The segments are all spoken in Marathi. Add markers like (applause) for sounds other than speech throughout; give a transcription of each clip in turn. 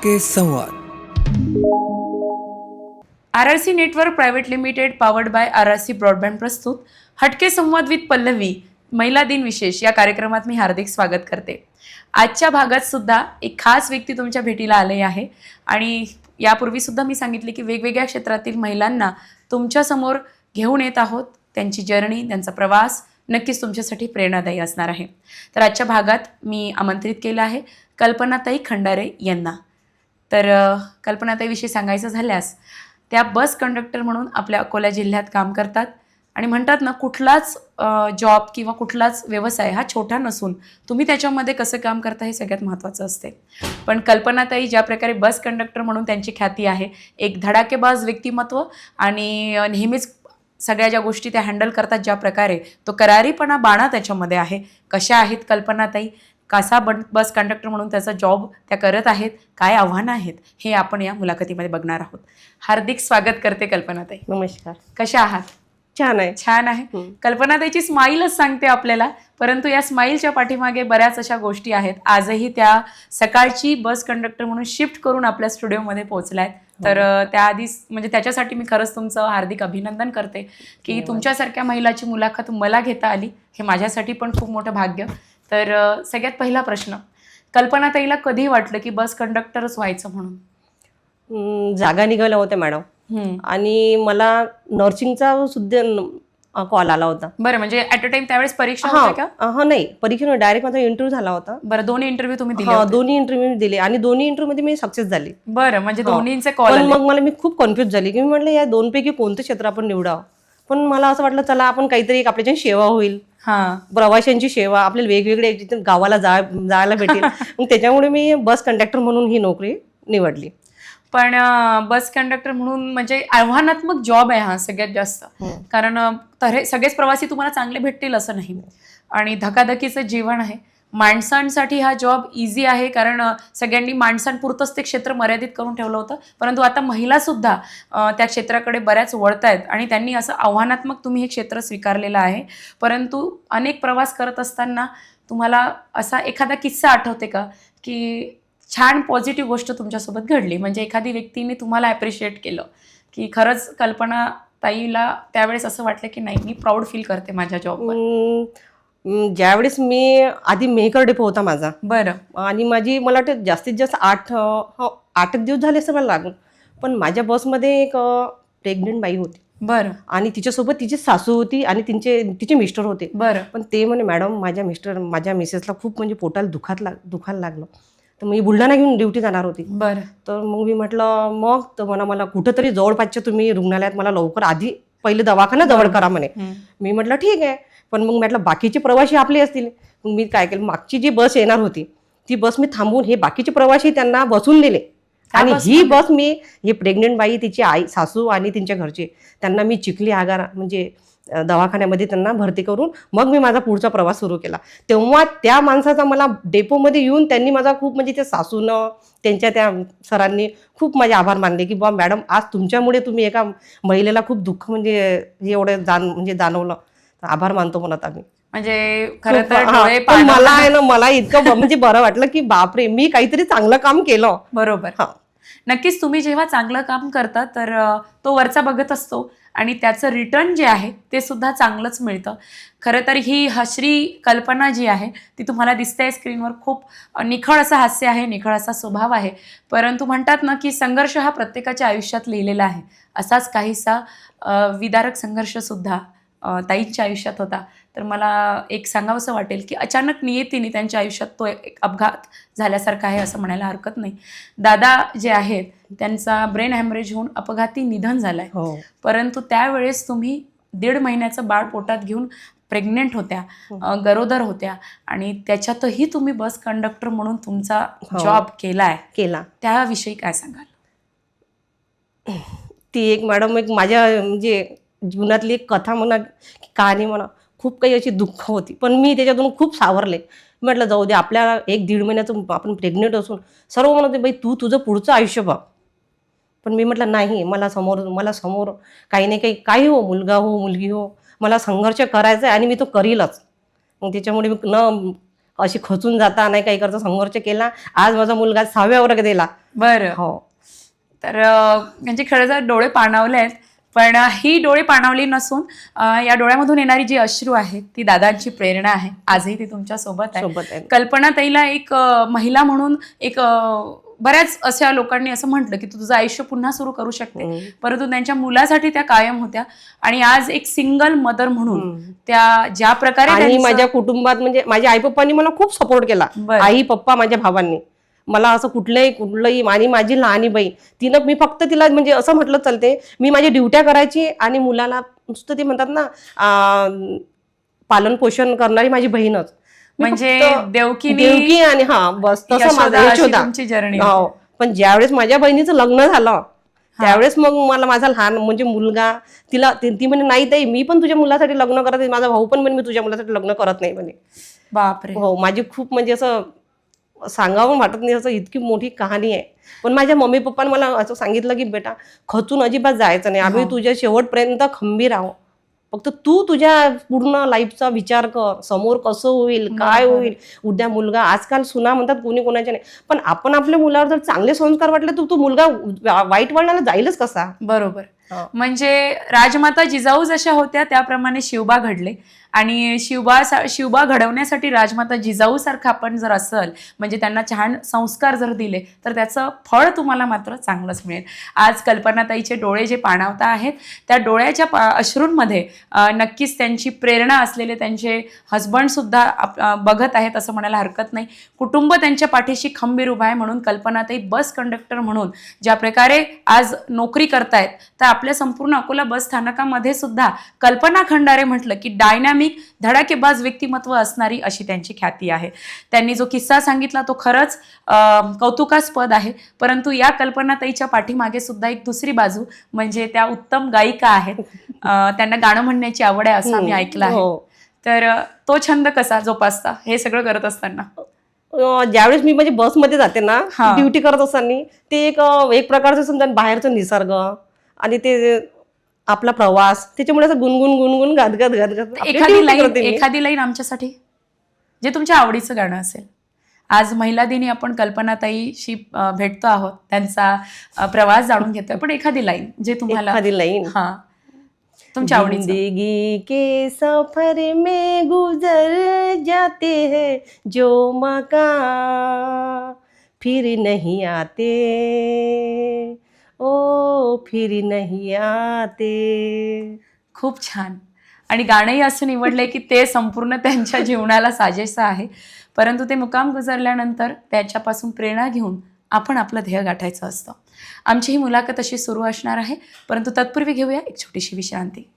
टक्के संवाद। R R C network private limited powered by R R C broadband प्रस्तुत हटके संवाद विथ पल्लवी महिला दिन विशेष या कार्यक्रमात मी हार्दिक स्वागत करते. आजच्या भागात सुद्धा एक खास व्यक्ती तुमच्या भेटीला आले आहे आणि यापूर्वी सुद्धा मी सांगितले की वेगवेगळ्या क्षेत्रातील महिलांना तुमच्यासमोर घेऊन येत आहोत. त्यांची जर्नी त्यांचा प्रवास नक्कीच तुमच्यासाठी प्रेरणादायी असणार आहे. तर आजच्या भागात मी आमंत्रित केलं आहे कल्पनाताई खंडारे यांना. तर कल्पनाताईविषयी सांगायचं झाल्यास त्या बस कंडक्टर म्हणून आपल्या अकोला जिल्ह्यात काम करतात. आणि म्हणतात ना कुठलाच जॉब किंवा कुठलाच व्यवसाय हा छोटा नसून तुम्ही त्याच्यामध्ये कसं काम करता हे सगळ्यात महत्त्वाचं असते. पण कल्पनाताई ज्या प्रकारे बस कंडक्टर म्हणून त्यांची ख्याती आहे एक धडाकेबाज व्यक्तिमत्व आणि नेहमीच सगळ्या ज्या गोष्टी त्या हँडल करतात ज्या प्रकारे तो करारीपणा बाणा त्याच्यामध्ये आहे. कशा आहेत कल्पनाताई कसा बन बस कंडक्टर म्हणून त्याचा जॉब त्या करत आहेत. काय आव्हानं आहेत हे आपण या मुलाखतीमध्ये बघणार आहोत. हार्दिक स्वागत करते कल्पनाताई. नमस्कार. कशा आहात? छान आहे. छान आहे. कल्पनाताईची स्माईलच सांगते आपल्याला परंतु या स्माईलच्या पाठीमागे बऱ्याच अशा गोष्टी आहेत. आजही त्या सकाळची बस कंडक्टर म्हणून शिफ्ट करून आपल्या स्टुडिओमध्ये पोहोचल्या आहेत तर अ, त्याआधी म्हणजे त्याच्यासाठी मी खरंच तुमचं हार्दिक अभिनंदन करते की. तुमच्यासारख्या महिलाची मुलाखत मला घेता आली हे माझ्यासाठी पण खूप मोठं भाग्य. तर सगळ्यात पहिला प्रश्न कल्पनाताईला कधी वाटलं की बस कंडक्टरच व्हायचं म्हणून? जागा निघाल्या होत्या मॅडम. आणि मला नर्सिंगचा सुद्धा कॉल आला होता. बरं म्हणजे ऍट अ टाइम त्यावेळेस परीक्षा होत्या का? हा नाही परीक्षेमध्ये डायरेक्ट माझा इंटरव्ह्यू झाला होता. बरं दोन्ही इंटरव्ह्यू तुम्ही दिले. दोन्ही इंटरव्ह्यू दिले आणि दोन्ही इंटरव्ह्यू मध्ये मी सक्सेस झाली. बरं म्हणजे. दोन्हींचे कॉल मग मला मी खूप कन्फ्युज झाली की मी म्हटलं या दोनपैकी कोणतं क्षेत्र आपण निवडावं? पण मला असं वाटलं चला आपण काहीतरी एक आपल्याच्या सेवा होईल. हा. प्रवाशांची सेवा आपल्याला वेगवेगळे जिथे गावाला जा जायला भेटेल. (laughs) मग त्याच्यामुळे मी बस कंडक्टर म्हणून ही नोकरी निवडली. पण बस कंडक्टर म्हणून म्हणजे आव्हानात्मक जॉब आहे हा सगळ्यात जास्त. कारण अं, तर हे सगळेच प्रवासी तुम्हाला चांगले भेटतील असं नाही. आणि धकाधकीचं जीवन आहे. माणसांसाठी हा जॉब इझी आहे कारण सगळ्यांनी माणसांपुरतंच ते क्षेत्र मर्यादित करून ठेवलं होतं. परंतु आता महिलासुद्धा त्या क्षेत्राकडे बऱ्याच वळत आहेत आणि त्यांनी असं आव्हानात्मक तुम्ही हे क्षेत्र स्वीकारलेलं आहे. परंतु अनेक प्रवास करत असताना तुम्हाला असा एखादा किस्सा आठवते का? की छान पॉझिटिव्ह गोष्ट तुमच्यासोबत घडली. म्हणजे एखादी व्यक्तीने तुम्हाला ॲप्रिशिएट केलं. की खरंच कल्पना ताईला त्यावेळेस असं वाटलं की नाही मी प्राऊड फील करते माझ्या जॉबवर ज्यावेळेस मी आधी मेहकर डेपो होता माझा. बरं. आणि माझी मला वाटतं जास्तीत जास्त आठ अं, हो आठ एक दिवस झाले असं मला लागून. पण माझ्या बसमध्ये एक प्रेग्नेंट बाई होती. बरं. आणि तिच्यासोबत तिची सासू होती आणि तिचे तिचे मिस्टर होते. बरं. पण ते म्हणे मॅडम माझ्या मिस्टर माझ्या मिसेसला खूप म्हणजे पोटाला दुखात लाग दुखायला लागलं. तर मी बुलढाणा घेऊन ड्युटी जाणार होती. बरं. तर मग मी म्हटलं मग? तर म्हणा मला कुठंतरी जवळपासच्या तुम्ही रुग्णालयात मला लवकर आधी पहिले दवाखाना जवळ करा म्हणे. हम्म. मी म्हटलं ठीक आहे. पण मग म्हटलं बाकीचे प्रवासी आपले असतील. मग मी काय केलं मागची जी बस येणार होती ती बस मी थांबवून हे बाकीचे प्रवासी त्यांना बसून दिले आणि ही? बस मी ही प्रेग्नेंट बाई तिची आई सासू आणि त्यांच्या घरचे त्यांना मी चिखली आगार म्हणजे दवाखान्यामध्ये त्यांना भरती करून मग मी माझा पुढचा प्रवास सुरू केला. तेव्हा त्या माणसाचा मला डेपोमध्ये येऊन त्यांनी माझा खूप म्हणजे त्या सासूनं त्यांच्या त्या सरांनी खूप माझे आभार मानले की बा मॅडम आज तुमच्यामुळे तुम्ही एका महिलेला खूप दुःख म्हणजे एवढं जाण म्हणजे जाणवलं. तर आभार मानतो म्हणत आम्ही. म्हणजे खरं तर डोळे पण मला आहे ना मला इतकं ब- म्हणजे बरं वाटलं की बापरे मी काहीतरी चांगलं काम केलं. बरोबर. हा. नक्कीच तुम्ही जेव्हा चांगलं काम करता तर अ, तो वरचा बघत असतो आणि त्याचं रिटर्न जे आहे ते सुद्धा चांगलंच मिळतं. खरं तर ही हसरी कल्पना जी आहे ती तुम्हाला दिसते स्क्रीनवर खूप अ, निखळ असं हास्य आहे निखळ असा स्वभाव आहे. परंतु म्हणतात ना की संघर्ष हा प्रत्येकाच्या आयुष्यात लिहिलेला आहे. असाच काहीसा अ, विदारक संघर्षसुद्धा अ, ताईंच्या आयुष्यात होता. तर मला एक सांगावंसं वाटेल की अचानक नियतीने त्यांच्या आयुष्यात तो एक अपघात झाल्यासारखा आहे असं म्हणायला हरकत नाही. दादा जे आहेत त्यांचा ब्रेन हॅमरेज होऊन अपघाती निधन झालंय. हो. परंतु त्यावेळेस तुम्ही दीड महिन्याचं बाळ पोटात घेऊन प्रेग्नेंट होत्या अ, गरोदर होत्या आणि त्याच्यातही तुम्ही बस कंडक्टर म्हणून तुमचा हो. जॉब केलाय. केला. त्याविषयी काय सांगाल? ती एक मॅडम एक माझ्या म्हणजे जीवनातली एक कथा म्हणा कहाणी म्हणा खूप काही अशी दुःख होती. पण मी त्याच्यातून खूप सावरले. म्हटलं जाऊ दे आपल्या एक दीड महिन्याचं आपण प्रेग्नेंट असून सर्व म्हणत होते बाई तू तुझं पुढचं आयुष्य बघ. पण मी म्हटलं नाही मला समोर मला समोर काही नाही काही काही हो मुलगा हो मुलगी हो मला संघर्ष करायचा आहे आणि मी तो करीलच. मग त्याच्यामुळे मी न अशी खचून जाता नाही काही करता संघर्ष केला. आज माझा मुलगा सहाव्या वर्गात गेला. बरं. हो. तर म्हणजे खरं तर डोळे पाणावले आहेत पण ही डोळे पाणावली नसून या डोळ्यामधून येणारी जी अश्रू आहेत ती दादांची प्रेरणा आहे. आजही ती तुमच्यासोबत आहे. आहे. कल्पना ताईला एक महिला म्हणून एक बऱ्याच अशा लोकांनी असं म्हटलं की तू तुझं आयुष्य पुन्हा सुरू करू शकते. परंतु त्यांच्या मुलासाठी त्या कायम होत्या. आणि आज एक सिंगल मदर म्हणून. त्या ज्या प्रकारे माझ्या कुटुंबात म्हणजे माझ्या आई पप्पांनी मला खूप सपोर्ट केला. आई पप्पा माझ्या भावांनी. मला असं कुठलंही कुठलंही आणि माझी लहानी बाई तिनं मी फक्त तिला म्हणजे असं म्हटलं चालते मी माझी ड्युट्या करायची आणि मुलाला नुसतं ते म्हणतात ना पालन पोषण करणारी माझी बहीणच. म्हणजे देवकीनी देवकी आणि हा बस तसं माझं जर्नी हो पण ज्यावेळेस माझ्या बहिणीचं लग्न झालं त्यावेळेस मग मला माझा लहान म्हणजे मुलगा तिला ती म्हणे नाही ताई मी पण तुझ्या मुलासाठी लग्न करत नाही माझा भाऊ पण म्हणे मी तुझ्या मुलासाठी लग्न करत नाही म्हणे. बापरे. हो माझी खूप म्हणजे असं सांगावं वाटत नाही असं इतकी मोठी कहाणी आहे. पण माझ्या मम्मी पप्पाने मला असं सांगितलं की बेटा खचून अजिबात जायचं नाही. आम्ही. तुझ्या शेवटपर्यंत खंबीर आहो फक्त तू तुझ्या पूर्ण लाईफचा विचार कर. समोर कसं होईल काय. होईल? उद्या मुलगा आजकाल सुना म्हणतात कोणी कोणाच्या नाही. पण आपण आपल्या मुलावर जर चांगले संस्कार वाटले तर तो मुलगा वाईट वळणाला जाईलच कसा? बरोबर. हो. म्हणजे राजमाता जिजाऊ जशा होत्या त्याप्रमाणे शिवबा घडले. आणि शिवबा शिवबा घडवण्यासाठी राजमाता जिजाऊ सारखं आपण जर असल म्हणजे त्यांना छान संस्कार जर दिले तर त्याचं फळ तुम्हाला मात्र चांगलंच मिळेल. आज कल्पनाताईचे डोळे जे पाणावता आहेत त्या डोळ्याच्या पा अश्रूंमध्ये नक्कीच त्यांची प्रेरणा असलेले त्यांचे हजबंडसुद्धा आप- बघत आहेत असं म्हणायला हरकत नाही. कुटुंब त्यांच्या पाठीशी खंबीर उभा आहे म्हणून कल्पनाताई बस कंडक्टर म्हणून ज्या प्रकारे आज नोकरी करतायत तर आपल्या संपूर्ण अकोला बस स्थानकामध्ये सुद्धा कल्पना खंडारे म्हटलं की डायनॅमिक धडाकेबाज व्यक्तिमत्व असणारी अशी त्यांची ख्याती आहे. त्यांनी जो किस्सा सांगितला तो खरंच कौतुकास्पद आहे. परंतु या कल्पनाताईच्या पाठीमागे सुद्धा एक दुसरी बाजू म्हणजे त्या उत्तम गायिका आहेत. त्यांना गाणं म्हणण्याची आवड आहे असं आम्ही ऐकलं आहे. हो. तर तो छंद कसा जोपासता? हे सगळं करत असताना. ज्यावेळेस मी म्हणजे बसमध्ये जाते ना हा. ड्युटी करत असताना ते एक एक प्रकारचं समजा बाहेरचं निसर्ग आणि ते आपला प्रवास त्याच्यामुळे असं गुणगुण गुणगुण गात गात गात गात. एखादी लाईन. एखादी लाईन आमच्यासाठी जे तुमच्या आवडीचं गाणं असेल. आज महिला दिनी आपण कल्पनाताईशी भेटतो आहोत. त्यांचा प्रवास जाणून घेतोय. पण एखादी लाईन जे तुम्हाला एखादी लाईन हा. तुमच्या आवडीचं. जिंदगी के सफर में गुजर जाते हैं जो मका फिर नहीं आते। ओ फिर नहीं आते. खूप छान. आणि गाणंही असं निवडलंय की ते संपूर्ण त्यांच्या (laughs) जीवनाला साजेसं आहे. परंतु ते मुकाम गुजरल्यानंतर त्याच्यापासून प्रेरणा घेऊन आपण आपलं ध्येय गाठायचं असतं. आमची ही मुलाखत अशी सुरू असणार आहे. परंतु तत्पूर्वी घेऊया एक छोटीशी विश्रांती.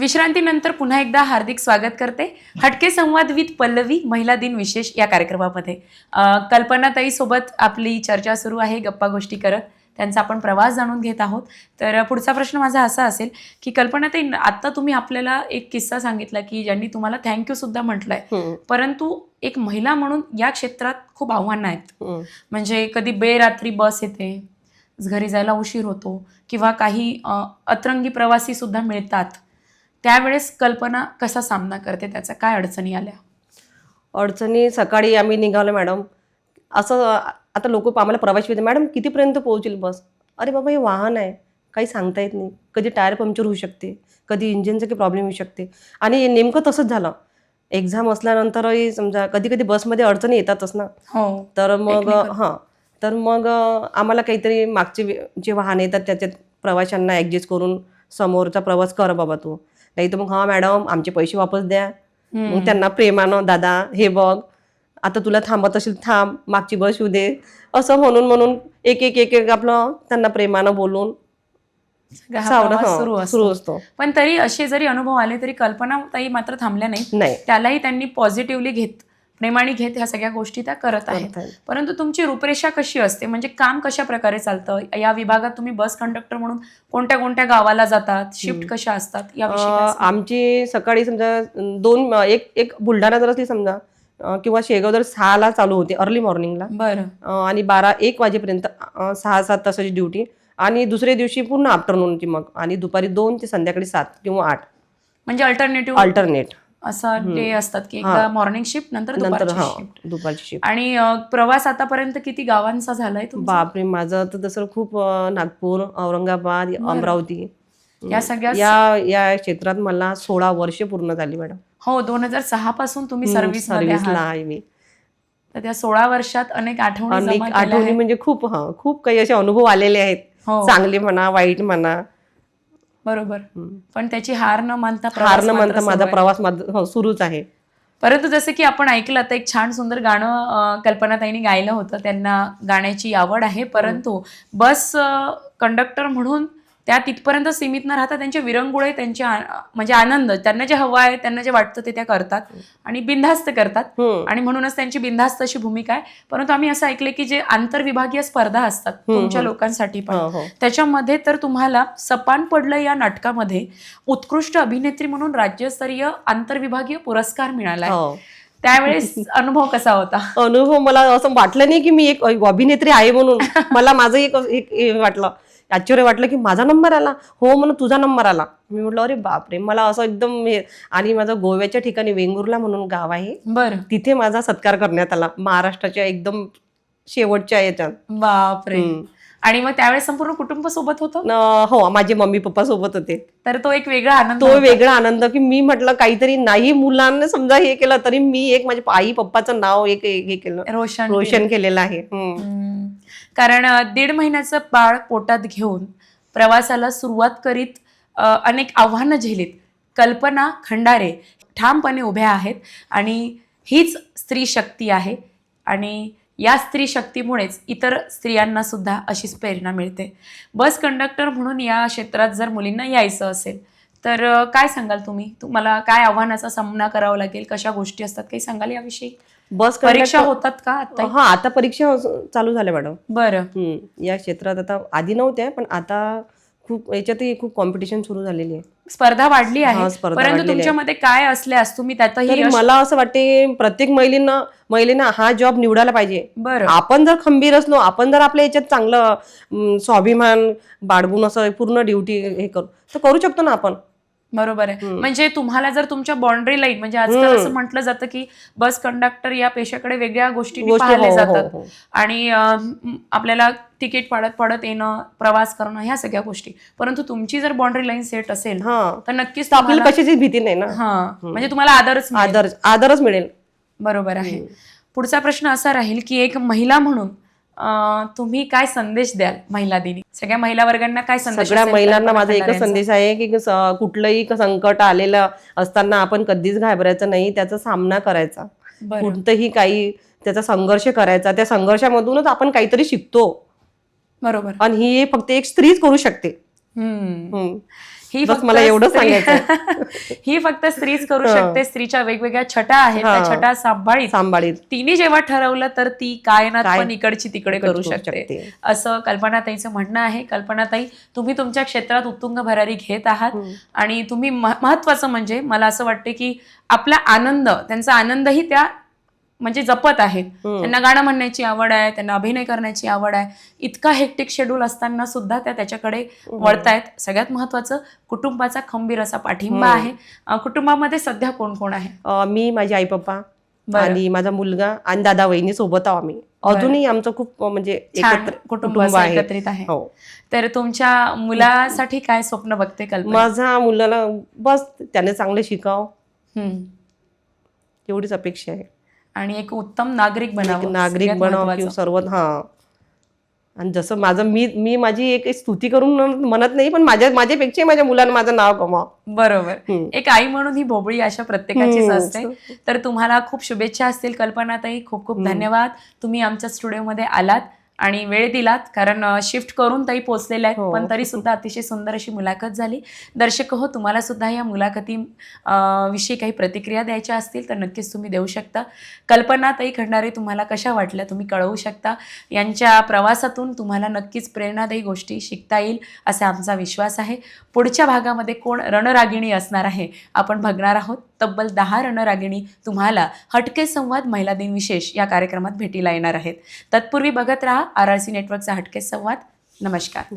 विश्रांतीनंतर पुन्हा एकदा हार्दिक स्वागत करते. हटके संवाद विथ पल्लवी महिला दिन विशेष या कार्यक्रमामध्ये. अं, कल्पनाताई सोबत आपली चर्चा सुरू आहे गप्पा गोष्टी करत. त्यांचा आपण प्रवास जाणून घेत आहोत. तर पुढचा प्रश्न माझा असा असेल की कल्पनाताई आत्ता तुम्ही आपल्याला एक किस्सा सांगितला की ज्यांनी तुम्हाला थँक्यू सुद्धा म्हटलंय. परंतु एक महिला म्हणून या क्षेत्रात खूप आव्हानं आहेत. म्हणजे कधी बेरात्री बस येते घरी जायला उशीर होतो किंवा काही अतरंगी प्रवासी सुद्धा मिळतात. त्यावेळेस कल्पना कसा सामना करते? त्याचा काय अडचणी आल्या? अडचणी सकाळी आम्ही निघालो मॅडम. असं आता लोक आम्हाला प्रवास येते मॅडम कितीपर्यंत पोहोचेल बस? अरे बाबा हे वाहन आहे. काही सांगता येत नाही. कधी टायर पंक्चर होऊ शकते. कधी इंजिनचं काही प्रॉब्लेम येऊ शकते. आणि नेमकं तसंच झालं. एक्झाम असल्यानंतरही समजा कधी कधी बसमध्ये अडचणी येतातच ना. हो. तर मग. हां. तर मग आम्हाला काहीतरी मागचे जे वाहन येतात त्याच्यात प्रवाशांना ॲडजस्ट करून समोरचा प्रवास कर बाबा तू. नाही तर मग हां मॅडम आमचे पैसे वापस द्या. मग त्यांना प्रेमानं दादा हे बघ आता तुला थांबत असेल थांब मागची बस येऊ दे. असं म्हणून म्हणून एक एक एक एक आपलं त्यांना प्रेमानं बोलून सुरू असतो. पण तरी असे जरी अनुभव आले तरी कल्पना ताई मात्र थांबल्या नाही. त्यालाही त्यांनी पॉझिटिव्हली घेत प्रेमाने घेत ह्या सगळ्या गोष्टी त्या करत आहेत. परंतु तुमची रूपरेषा कशी असते? म्हणजे काम कशा प्रकारे चालतं? या विभागात तुम्ही बस कंडक्टर म्हणून कोणत्या कोणत्या गावाला जातात? शिफ्ट कशा असतात? याविषयी? आमची सकाळी समजा दोन एक एक बुलढाणा जर असली समजा किंवा शेगाव जर सहाला चालू होते अर्ली मॉर्निंगला बरं. आणि बारा एक वाजेपर्यंत सहा सात तासाची ड्युटी आणि दुसऱ्या दिवशी पूर्ण आफ्टरनूनची मग. आणि दुपारी दोन ते संध्याकाळी सात किंवा आठ. म्हणजे अल्टरनेटिव्ह अल्टरनेट असं डे असतात की एकदा मॉर्निंग शिफ्ट नंतर दुपारची शिफ्ट दुपारची शिफ्ट आणि प्रवास आतापर्यंत किती गावांचा झालाय बापरे माझं तर तसं खूप नागपूर औरंगाबाद अमरावती. या सगळ्या या या क्षेत्रात मला सोळा वर्ष पूर्ण झाली मॅडम. हो दोन हजार सहा पासून तुम्ही सर्व्हिस आहे मी. तर त्या सोळा वर्षात अनेक आठवणी आठवणी. म्हणजे खूप हा खूप काही असे अनुभव आलेले आहेत. हो. चांगले म्हणा वाईट म्हणा. बरोबर. पण त्याची हार न मानता प्रवास हार न म्हणता माझा. प्रवास हो, सुरूच आहे परंतु जसं की आपण ऐकलं तर एक छान सुंदर गाणं कल्पनाताईंनी गायलं होतं त्यांना गाण्याची आवड आहे परंतु बस कंडक्टर म्हणून त्या तिथपर्यंत सीमित न राहता त्यांचे विरंगुळे त्यांचे म्हणजे आनंद त्यांना जे हवं आहे त्यांना जे वाटतं ते त्या करतात आणि बिनधास्त करतात. आणि म्हणूनच त्यांची बिनधास्त अशी भूमिका आहे. परंतु आम्ही असं ऐकलं की जे आंतरविभागीय स्पर्धा असतात तुमच्या लोकांसाठी पण हो. त्याच्यामध्ये तर तुम्हाला सपान पडलं या नाटकामध्ये उत्कृष्ट अभिनेत्री म्हणून राज्यस्तरीय आंतरविभागीय पुरस्कार मिळाला हो. त्यावेळेस अनुभव कसा होता? अनुभव मला असं वाटलं नाही की मी एक अभिनेत्री आहे म्हणून. (laughs) मला माझं एक वाटलं. आश्चर्य वाटलं की माझा नंबर आला. हो म्हणून तुझा नंबर आला. मी म्हटलं अरे बापरे मला असं एकदम हे- आणि माझं गोव्याच्या ठिकाणी वेंगुर्ला म्हणून गाव आहे. बर. तिथे माझा सत्कार करण्यात आला. महाराष्ट्राच्या एकदम शेवटच्या याच्यात. बापरे. आणि मग त्यावेळेस संपूर्ण कुटुंब सोबत होतं? न- हो माझे मम्मी पप्पा सोबत होते. तर तो एक वेगळा आनंद तो होता. वेगळा आनंद की मी म्हटलं काहीतरी नाही मुलांना समजा हे केलं तरी मी एक माझ्या आई पप्पाचं नाव एक एक हे केलं. रोशन रोशन केलेलं आहे. हम्म. हम्म. कारण अ, दीड महिन्याचं बाळ पोटात घेऊन प्रवासाला सुरुवात करीत अ, अनेक आव्हानं झेलीत. कल्पना खंडारे ठामपणे उभ्या आहेत आणि हीच स्त्री शक्ती आहे. आणि या स्त्री शक्तीमुळेच इतर स्त्रियांना सुद्धा अशीच प्रेरणा मिळते. बस कंडक्टर म्हणून या क्षेत्रात जर मुलींना यायचं असेल तर काय सांगाल तुम्ही? तुम्हाला काय आव्हानाचा सामना करावा लागेल? कशा गोष्टी असतात? काही सांगाल याविषयी? बस परीक्षा होतात का आता हा आता परीक्षा चालू झाल्या मॅडम. बरं. या क्षेत्रात आता आधी नव्हत्या पण आता खूप याच्यातही खूप कॉम्पिटिशन सुरू झालेली आहे. स्पर्धा वाढली आहे. परंतु. तुमच्यामध्ये काय असल्यास तुम्ही त्यातही मला असं वाटते प्रत्येक महिलेनं महिलेनं हा जॉब निवडायला पाहिजे. बरं. आपण जर खंबीर असलो आपण जर आपल्या याच्यात चांगलं स्वाभिमान बाळगून असं पूर्ण ड्युटी हे करू तर करू शकतो ना आपण. बरोबर आहे. म्हणजे तुम्हाला जर तुमच्या बाउंड्री लाईन म्हणजे आजकाल असं म्हटलं जातं की बस कंडक्टर या पेशाकडे वेगळ्या गोष्टी गोष्टी पाहिले हो, हो, जातात. हो. आणि आपल्याला तिकीट पाडत पाडत येणं प्रवास करणं ह्या सगळ्या गोष्टी. परंतु तुमची जर बाउंड्री लाईन सेट असेल तर नक्कीच आपल्याला कशाचीच भीती नाही ना? हा. म्हणजे तुम्हाला आदरच मिळेल. आदर आदरच मिळेल. बरोबर आहे. पुढचा प्रश्न असा राहील की एक महिला म्हणून तुम्ही काय संदेश द्याल महिला दिनी? सगळ्या महिला वर्गांना काय संदेश सगळ्या महिलांना माझा एकच? संदेश आहे की कुठलंही संकट आलेलं असताना आपण कधीच घाबरायचं नाही त्याचा सामना करायचा. कोणतंही काही त्याचा संघर्ष करायचा त्या संघर्षामधूनच आपण काहीतरी शिकतो. बरोबर. आणि ही फक्त एक स्त्रीच करू शकते. ही फक्त मला एवढं सांगायचं (laughs) ही फक्त स्त्रीच करू हा. शकते. स्त्रीच्या वेगवेगळ्या छटा आहेत. त्या हा. छटा सांभाळीत. सांभाळीत. तिने जेव्हा ठरवलं तर ती कायनात काय- पण इकडची तिकडे करू शकते. असं कल्पनाताईचं म्हणणं आहे. कल्पनाताई तुम्ही तुमच्या क्षेत्रात उत्तुंग भरारी घेत आहात आणि तुम्ही महत्वाचं म्हणजे मला असं वाटते की आपला आनंद त्यांचा आनंदही त्या म्हणजे जपत आहेत. त्यांना गाणं म्हणण्याची आवड आहे त्यांना अभिनय करण्याची आवड आहे. इतका हेक्टिक शेड्यूल असताना सुद्धा त्या त्याच्याकडे वळतायत. सगळ्यात महत्वाचं कुटुंबाचा खंबीर असा पाठिंबा आहे. कुटुंबामध्ये सध्या कोण कोण आहे? मी माझे आई पप्पा. आणि माझा मुलगा आणि दादा वहिनी सोबत आहो आम्ही. अजूनही आमचं खूप म्हणजे कुटुंब एकत्रित आहे. हो. तर तुमच्या मुलासाठी काय स्वप्न बघते कल्पना? माझ्या मुलाला बस त्याने चांगले शिकाव. एवढीच अपेक्षा आहे. आणि एक उत्तम नागरिक बनावं. नागरिक बनाव. किंवा सर्व हा. आणि जसं माझं मी मी माझी एक स्तुती करून म्हणत नाही पण माझ्या माझ्यापेक्षा माझ्या मुलांना माझं नाव कमाव बरोबर. एक आई म्हणून ही भोबळी अशा प्रत्येकाचीच. असते. तर तुम्हाला खूप शुभेच्छा असतील. कल्पनाताई खूप खूप धन्यवाद. तुम्ही आमच्या स्टुडिओमध्ये आलात. आणि वेळ दिलात कारण शिफ्ट करून ताई पोचलेल्या आहेत हो. पण तरी सुद्धा अतिशय सुंदर अशी मुलाखत झाली. दर्शक हो तुम्हाला सुद्धा या मुलाखती विषयी काही प्रतिक्रिया द्यायच्या असतील तर नक्कीच तुम्ही देऊ शकता. कल्पना ताई खंडारे तुम्हाला कशा वाटल्या तुम्ही कळवू शकता. यांच्या प्रवासातून तुम्हाला नक्कीच प्रेरणादायी गोष्टी शिकता येईल असा आमचा विश्वास आहे. पुढच्या भागामध्ये कोण रणरागिणी असणार आहे आपण बघणार आहोत. तब्बल दहा रणरागिणी तुम्हाला हटके संवाद महिला दिन विशेष या कार्यक्रमात भेटीला येणार आहेत. तत्पूर्वी बघत राहा आर आर सी नेटवर्कचा हटके संवाद. नमस्कार.